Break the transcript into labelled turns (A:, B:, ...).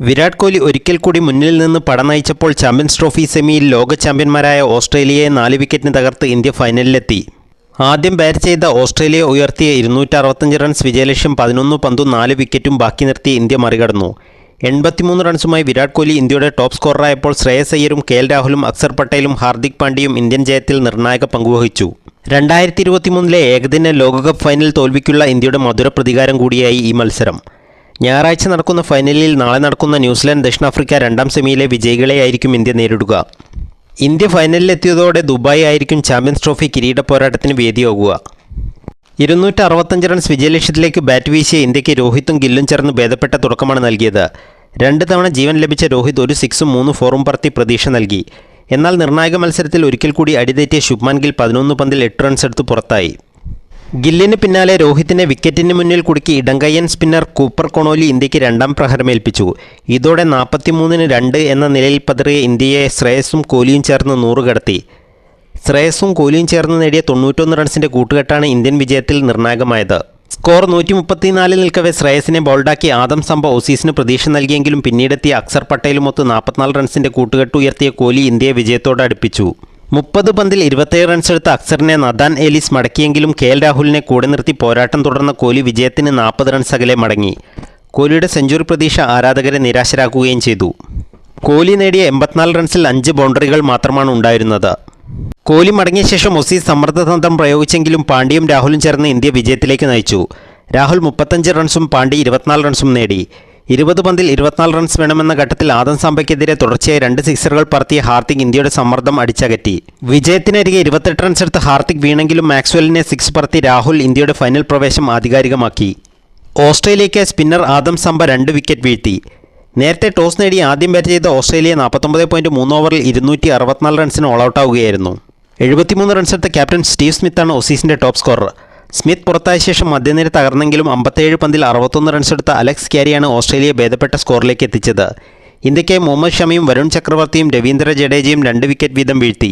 A: വിരാട് കോഹ്ലി ഒരിക്കൽ കൂടി മുന്നിൽ നിന്ന് പട നയിച്ചപ്പോൾ ചാമ്പ്യൻസ് ട്രോഫി സെമിയിൽ ലോക ചാമ്പ്യന്മാരായ ഓസ്ട്രേലിയയെ നാല് വിക്കറ്റിന് തകർത്ത് ഇന്ത്യ ഫൈനലിലെത്തി. ആദ്യം ബാറ്റ് ചെയ്ത ഓസ്ട്രേലിയ ഉയർത്തിയ ഇരുന്നൂറ്റി അറുപത്തഞ്ച് റൺസ് വിജയലക്ഷ്യം പതിനൊന്ന് പന്തും നാല് വിക്കറ്റും ബാക്കി നിർത്തി ഇന്ത്യ മറികടന്നു. എൺപത്തിമൂന്ന് റൺസുമായി വിരാട് കോഹ്ലി ഇന്ത്യയുടെ ടോപ്പ് സ്കോററായപ്പോൾ ശ്രേയസ് അയ്യരും കെ എൽ രാഹുലും അക്സർ പട്ടേലും ഹാർദിക് പാണ്ഡ്യയും ഇന്ത്യൻ ജയത്തിൽ നിർണായക പങ്കുവഹിച്ചു. രണ്ടായിരത്തി ഇരുപത്തിമൂന്നിലെ ഏകദിന ലോകകപ്പ് ഫൈനൽ തോൽവിക്കുള്ള ഇന്ത്യയുടെ മധുര പ്രതികാരം കൂടിയായി ഈ മത്സരം. ഞായറാഴ്ച നടക്കുന്ന ഫൈനലിൽ നാളെ നടക്കുന്ന ന്യൂസിലാൻഡ് ദക്ഷിണാഫ്രിക്ക രണ്ടാം സെമിയിലെ വിജയികളെയായിരിക്കും ഇന്ത്യ നേരിടുക. ഇന്ത്യ ഫൈനലിലെത്തിയതോടെ ദുബായ് ആയിരിക്കും ചാമ്പ്യൻസ് ട്രോഫി കിരീട പോരാട്ടത്തിന് വേദിയാകുക ഇരുന്നൂറ്റി അറുപത്തഞ്ച് റൺസ് വിജയലക്ഷ്യത്തിലേക്ക് ബാറ്റ് വീശിയ ഇന്ത്യയ്ക്ക് രോഹിത്തും ഗില്ലും ചേർന്ന് ഭേദപ്പെട്ട തുടക്കമാണ് നൽകിയത്. രണ്ട് തവണ ജീവൻ ലഭിച്ച രോഹിത് ഒരു സിക്സും മൂന്ന് ഫോറും പറത്തി പ്രതീക്ഷ നൽകി. എന്നാൽ നിർണായക മത്സരത്തിൽ ഒരിക്കൽ കൂടി അടിതെറ്റിയ ശുഭ്മാൻ ഗിൽ പതിനൊന്ന് പന്തിൽ എട്ട് റൺസ് എടുത്ത് പുറത്തായി. ഗില്ലിന് പിന്നാലെ രോഹിത്തിനെ വിക്കറ്റിന് മുന്നിൽ കുടുക്കി ഇടങ്കയ്യൻ സ്പിന്നർ കൂപ്പർ കൊണോലി ഇന്ത്യയ്ക്ക് രണ്ടാം പ്രഹരമേൽപ്പിച്ചു. ഇതോടെ നാൽപ്പത്തിമൂന്നിന് രണ്ട് എന്ന നിലയിൽ പതറിയ ഇന്ത്യയെ ശ്രേയസും കോലിയും ചേർന്ന് നൂറ് കടത്തി. ശ്രേയസും കോലിയും ചേർന്ന് നേടിയ തൊണ്ണൂറ്റൊന്ന് റൺസിന്റെ കൂട്ടുകെട്ടാണ് ഇന്ത്യൻ വിജയത്തിൽ നിർണായകമായത്. സ്കോർ നൂറ്റി മുപ്പത്തിനാലിൽ നിൽക്കവെ ശ്രേയസിനെ ബോൾഡാക്കി ആദം സംഭ ഓസീസിന് പ്രതീക്ഷ നൽകിയെങ്കിലും പിന്നീടെത്തിയ അക്സർ പട്ടേലുമൊത്ത് നാൽപ്പത്തിനാല് റൺസിന്റെ കൂട്ടുകെട്ട് ഉയർത്തിയ കോഹ്ലി ഇന്ത്യയെ വിജയത്തോടെ അടുപ്പിച്ചു. മുപ്പത് പന്തിൽ ഇരുപത്തേഴ് റൺസെടുത്ത അക്സറിനെ നദാൻ എലിസ് മടക്കിയെങ്കിലും കെ എൽ രാഹുലിനെ കൂടെ നിർത്തി പോരാട്ടം തുടർന്ന കോലി വിജയത്തിന് നാൽപ്പത് റൺസ് അകലെ മടങ്ങി. കോലിയുടെ സെഞ്ചുറി പ്രതീക്ഷ ആരാധകരെ നിരാശരാക്കുകയും ചെയ്തു. കോലി നേടിയ എൺപത്തിനാല് റൺസിൽ അഞ്ച് ബൗണ്ടറികൾ മാത്രമാണ് ഉണ്ടായിരുന്നത്. കോലി മടങ്ങിയ ശേഷം ഒസീസ് സമ്മർദ്ദതന്ത്രം പ്രയോഗിച്ചെങ്കിലും പാണ്ഡ്യയും രാഹുലും ചേർന്ന് ഇന്ത്യ വിജയത്തിലേക്ക് നയിച്ചു. രാഹുൽ മുപ്പത്തഞ്ച് റൺസും പാണ്ഡ്യ ഇരുപത്തിനാല് റൺസും നേടി. ഇരുപത് പന്തിൽ ഇരുപത്തിനാല് റൺസ് വേണമെന്ന ഘട്ടത്തിൽ ആദം സാമ്പയ്ക്കെതിരെ തുടർച്ചയായി രണ്ട് സിക്സറുകൾ പറത്തിയ ഹാർദിക് ഇന്ത്യയുടെ സമ്മർദ്ദം അടിച്ചകറ്റി. വിജയത്തിനരികെ ഇരുപത്തെട്ട് റൺസ് എടുത്ത് ഹാർദിക് വീണെങ്കിലും മാക്സ്വെല്ലിനെ സിക്സ് പറത്തി രാഹുൽ ഇന്ത്യയുടെ ഫൈനൽ പ്രവേശം ആധികാരികമാക്കി. ഓസ്ട്രേലിയയ്ക്ക് സ്പിന്നർ ആദം സമ്പ രണ്ട് വിക്കറ്റ് വീഴ്ത്തി. നേരത്തെ ടോസ് നേടി ആദ്യം ബാറ്റ് ചെയ്ത ഓസ്ട്രേലിയ നാൽപ്പത്തൊമ്പത് പോയിന്റ് മൂന്ന് ഓവറിൽ ഇരുന്നൂറ്റി അറുപത്തിനാല് റൺസിന് ഓൾ ഔട്ടാവുകയായിരുന്നു എഴുപത്തിമൂന്ന് റൺസ് എടുത്ത ക്യാപ്റ്റൻ സ്റ്റീവ് സ്മിത്താണ് ഓസീസിന്റെ ടോപ്പ് സ്കോറർ സ്മിത്ത് പുറത്തായ ശേഷം മധ്യനിര തകർന്നെങ്കിലും അമ്പത്തേഴ് പന്തിൽ അറുപത്തൊന്ന് റൺസ് എടുത്ത അലക്സ് ക്യാരിയാണ് ഓസ്ട്രേലിയ ഭേദപ്പെട്ട സ്കോറിലേക്ക് എത്തിച്ചത്. ഇന്ത്യയ്ക്ക് മുഹമ്മദ് ഷമിയും വരുൺ ചക്രവർത്തിയും രവീന്ദ്ര ജഡേജയും രണ്ട് വിക്കറ്റ് വീതം വീഴ്ത്തി.